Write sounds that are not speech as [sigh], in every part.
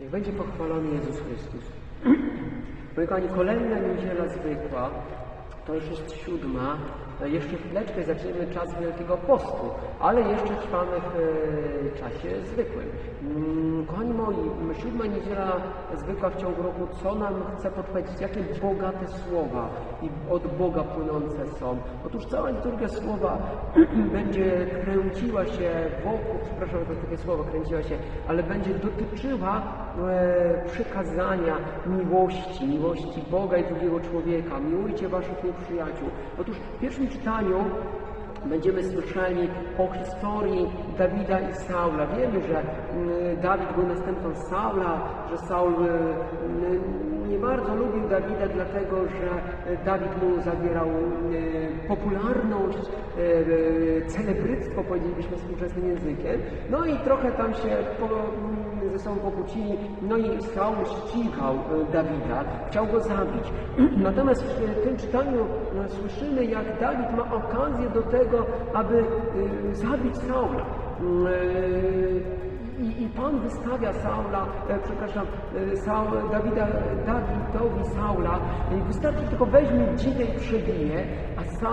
Niech będzie pochwalony Jezus Chrystus. Moi kochani, kolejna niedziela zwykła, to już jest siódma, e, jeszcze chwileczkę zaczniemy czas Wielkiego Postu, ale jeszcze trwamy w e, czasie zwykłym. Mm, Kochani moi, siódma niedziela zwykła w ciągu roku, co nam chce podpowiedzieć, jakie bogate słowa i od Boga płynące są. Otóż cała liturgia słowa [clears throat] będzie kręciła się wokół, przepraszam za takie słowo, kręciła się, ale będzie dotyczyła e, przykazania miłości, miłości Boga i drugiego człowieka. Miłujcie waszych nieprzyjaciół. Otóż w pierwszym czytaniu będziemy słyszeli o historii Dawida i Saula. Wiemy, że mm, Dawid był następcą Saula, że Saul mm, nie bardzo lubił Dawida, dlatego że Dawid mu zabierał e, popularność, e, e, celebryctwo, powiedzielibyśmy współczesnym językiem. No i trochę tam się po, mm, ze sobą pokłócili. No i Saul ścigał e, Dawida, chciał go zabić. [clears throat] Natomiast w tym czytaniu e, słyszymy, jak Dawid ma okazję do tego, aby e, zabić Saula. E, I, I Pan wystawia Saula, e, przepraszam, e, Saul, Dawida, Dawidowi Saula, e, wystarczy tylko weźmie dzidę i przebije, a, Sa,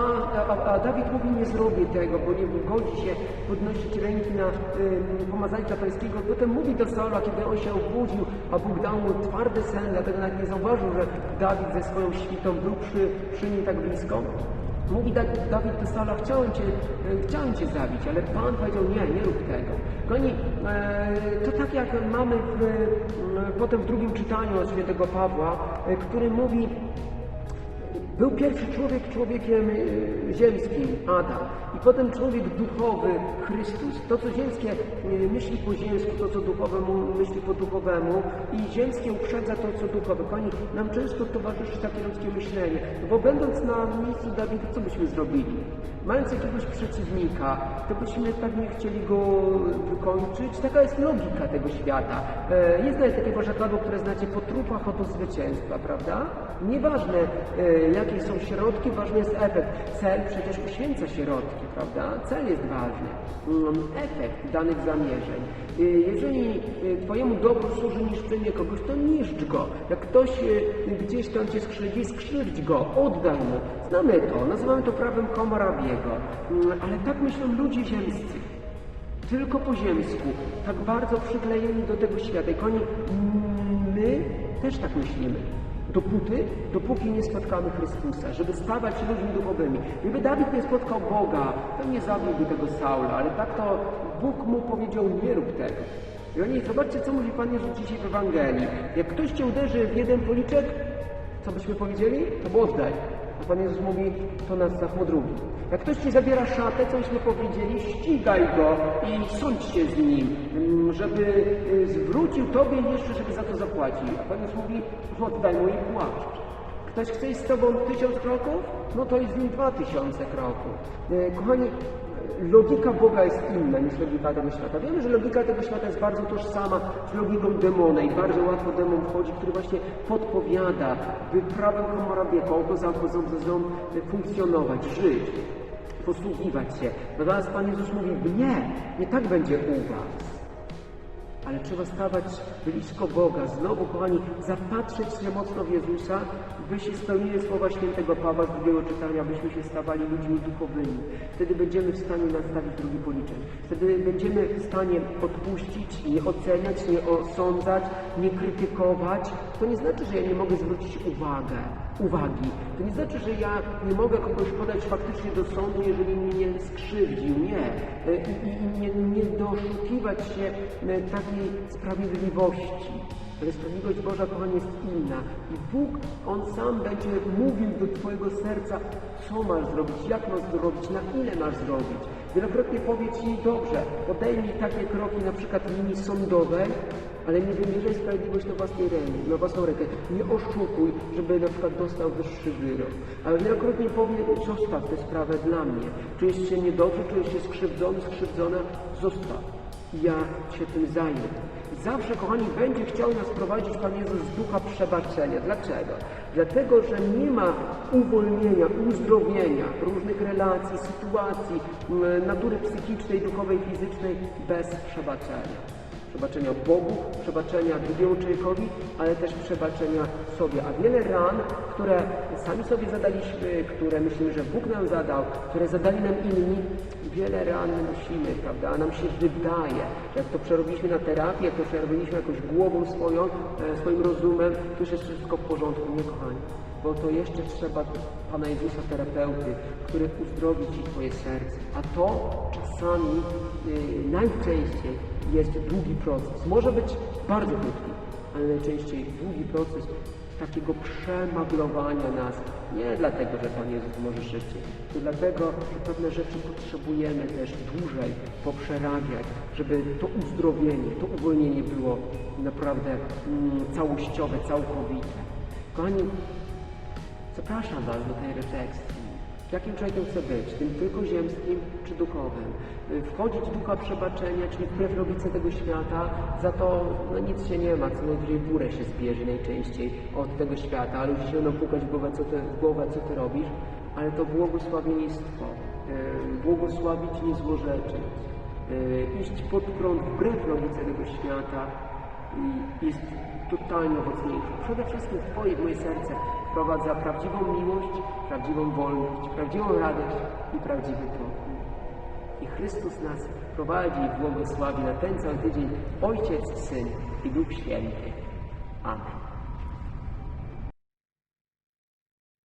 a, a Dawid mówi nie zrobię tego, bo nie godzi się podnosić ręki na y, pomazańca pańskiego. Potem mówi do Saula, kiedy on się obudził, a Bóg dał mu twardy sen, dlatego nawet nie zauważył, że Dawid ze swoją świtą był przy, przy nim tak blisko. Mówi Da- Dawid do Saula, chciałem cię, e, chciałem cię zabić, ale Pan powiedział, nie, nie rób tego. Kochani, e, to tak jak mamy w, potem w drugim czytaniu od świętego Pawła, e, który mówi, był pierwszy człowiek człowiekiem e, ziemskim, Adam, i potem człowiek duchowy, Chrystus. To, co ziemskie e, myśli po ziemsku, to, co duchowemu myśli po duchowemu i ziemskie uprzedza to, co duchowe. Pani, nam często towarzyszy takie ludzkie myślenie, bo będąc na miejscu Dawida, co byśmy zrobili? Mając jakiegoś przeciwnika, to byśmy pewnie chcieli go wykończyć. Taka jest logika tego świata. E, Jest nawet takie Prawo, które znacie po trupach oto zwycięstwa, prawda? Nieważne, e, jakie są środki, ważny jest efekt. Cel przecież uświęca środki, prawda? Cel jest ważny. Mm, Efekt danych zamierzeń. E, Jeżeli Twojemu dobru służy niszczenie kogoś, to niszcz go. Jak ktoś gdzieś tam Cię skrzywdzi, skrzywdź go, oddaj mu. Znamy to, nazywamy to prawem Komarabiego. Mm, Ale tak myślą ludzie ziemscy tylko po ziemsku, tak bardzo przyklejeni do tego świata. I koni, my też tak myślimy. Dopóty, dopóki nie spotkamy Chrystusa, żeby stawać się ludźmi duchowymi. Gdyby Dawid nie spotkał Boga, to nie zabiłby tego Saula, ale tak to Bóg mu powiedział, nie rób tego. I oni, zobaczcie, co mówi Pan Jezus dzisiaj w Ewangelii. Jak ktoś cię uderzy w jeden policzek, co byśmy powiedzieli? To oddaj. A Pan Jezus mówi, to nas za drugi. Jak ktoś ci zabiera szatę, cośmy powiedzieli, ścigaj go i sądź się z nim, żeby y, zwrócił Tobie jeszcze, żeby za to zapłacił. A Pan Jezus mówi, oddaj mu i płaszcz. Ktoś chce z Tobą tysiąc kroków? No to i z nim dwa tysiące kroków. E, Kochani, logika Boga jest inna niż logika tego świata. Wiemy, że logika tego świata jest bardzo tożsama z logiką demona i bardzo łatwo demon wchodzi, który właśnie podpowiada, by prawem Hammurabiego obowiązał funkcjonować, żyć, posługiwać się. Natomiast Pan Jezus mówi, nie, nie tak będzie u Was. Ale trzeba stawać blisko Boga. Znowu, kochani, zapatrzeć się mocno w Jezusa, by się spełniły słowa świętego Pawła z drugiego czytania, byśmy się stawali ludźmi duchowymi. Wtedy będziemy w stanie nastawić drugi policzek. Wtedy będziemy w stanie odpuścić, nie oceniać, nie osądzać, nie krytykować. To nie znaczy, że ja nie mogę zwrócić uwagę, uwagi. To nie znaczy, że ja nie mogę kogoś podać faktycznie do sądu, jeżeli mnie nie skrzywdził. Nie. E, I, i, nie, nie doszukiwać się e, takiej sprawiedliwości. Ale sprawiedliwość Boża, kochani, jest inna. I Bóg, On sam będzie mówił do Twojego serca, co masz zrobić, jak masz zrobić, na ile masz zrobić. Wielokrotnie powie Ci, dobrze, podejmij takie kroki, na przykład linii sądowej, ale nie wymierzaj sprawiedliwość na własnej ręce, na własną rękę. Nie oszukuj, żeby na przykład dostał wyższy wyrok. Ale wielokrotnie powie, zostaw tę sprawę dla mnie. Czujesz się niedobrze, czujesz się skrzywdzony, skrzywdzona, zostaw. Ja się tym zajmę. Zawsze, kochani, będzie chciał nas prowadzić Pan Jezus z ducha przebaczenia. Dlaczego? Dlatego, że nie ma uwolnienia, uzdrowienia różnych relacji, sytuacji natury psychicznej, duchowej, fizycznej bez przebaczenia. Przebaczenia Bogu, przebaczenia drugiemu człowiekowi, ale też przebaczenia sobie. A wiele ran, które sami sobie zadaliśmy, które myślimy, że Bóg nam zadał, które zadali nam inni, wiele ran nosimy, prawda? A nam się wydaje, jak to przerobiliśmy na terapię, jak to przerobiliśmy jakoś głową swoją, e, swoim rozumem, to już jest wszystko w porządku. Nie, kochani bo to jeszcze trzeba Pana Jezusa, terapeuty, który uzdrowi Ci Twoje serce. A to czasami, yy, najczęściej jest długi proces. Może być bardzo krótki, ale najczęściej długi proces takiego przemaglowania nas. Nie dlatego, że Pan Jezus może szybciej, to dlatego, że pewne rzeczy potrzebujemy też dłużej poprzerabiać, żeby to uzdrowienie, to uwolnienie było naprawdę mm, całościowe, całkowite. Kochani, Zapraszam Was do tej refleksji. Jakim człowiekiem chcę być? Tym tylko ziemskim czy duchowym? Y, Wchodzić w ducha przebaczenia, czyli wbrew logice tego świata, za to no, nic się nie ma, co najwyżej w górę się zbierze najczęściej od tego świata, ale się będą pukać w głowę, co ty, w głowę, co Ty robisz, ale to błogosławieństwo, błogosławić, nie złorzeczyć, yy, iść pod prąd wbrew logice tego świata, i jest totalnie owocniejszy. Przede wszystkim Twoje, moje serce wprowadza prawdziwą miłość, prawdziwą wolność, prawdziwą radość i prawdziwy pokój. I Chrystus nas prowadzi i błogosławi na ten cały tydzień Ojciec, Syn i Duch Święty. Amen.